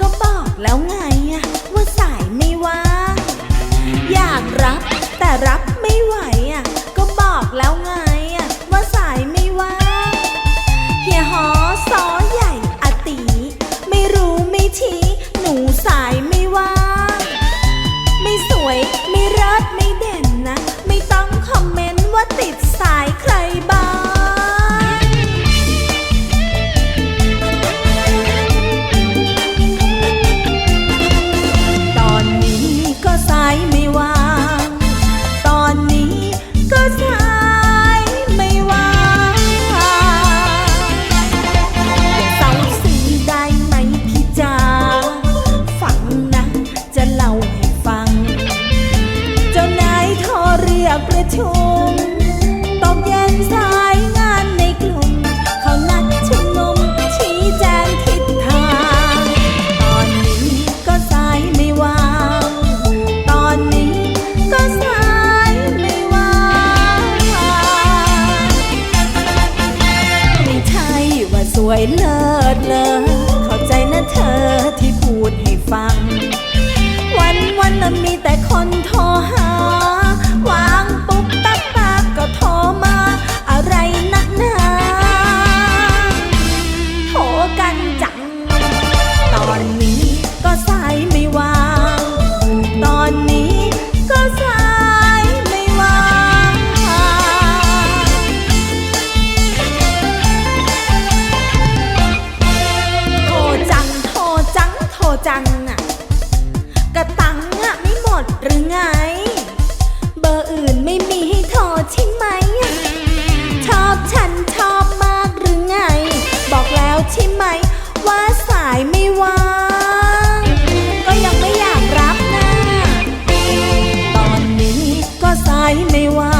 ก็บอกแล้วไงว่าสายไม่ว่าอยากรับแต่รับไม่ไหว วยเลิศเลอเข้าใจนะเธอที่พูดให้ฟัง วันวันนั้นมีแต่คนโทรหา กระตังอะไม่หมดหรือไง เบอร์อื่นไม่มีให้โทรใช่ไหม ชอบฉันชอบมากหรือไง บอกแล้วใช่ไหม ว่าสายไม่ว่าง ก็ยังไม่อยากรับนะ ตอนนี้ก็สายไม่ว่าง